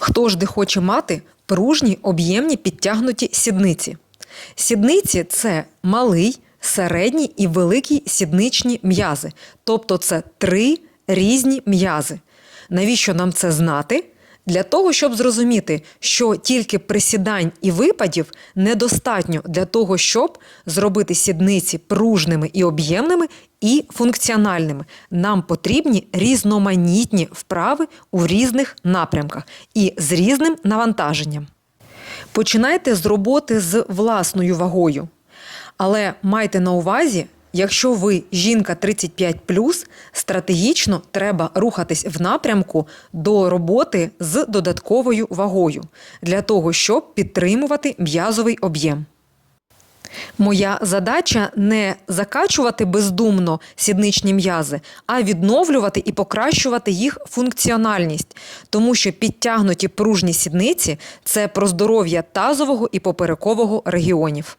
Хто ж де хоче мати пружні, об'ємні підтягнуті сідниці? Сідниці це малий, середній і великий сідничні м'язи. Тобто це три різні м'язи. Навіщо нам це знати? Для того, щоб зрозуміти, що тільки присідань і випадів недостатньо для того, щоб зробити сідниці пружними і об'ємними і функціональними. Нам потрібні різноманітні вправи у різних напрямках і з різним навантаженням. Починайте з роботи з власною вагою. Але майте на увазі, якщо ви жінка 35 стратегічно треба рухатись в напрямку до роботи з додатковою вагою для того, щоб підтримувати м'язовий об'єм. Моя задача не закачувати бездумно сідничні м'язи, а відновлювати і покращувати їх функціональність, тому що підтягнуті пружні сідниці це про здоров'я тазового і поперекового регіонів.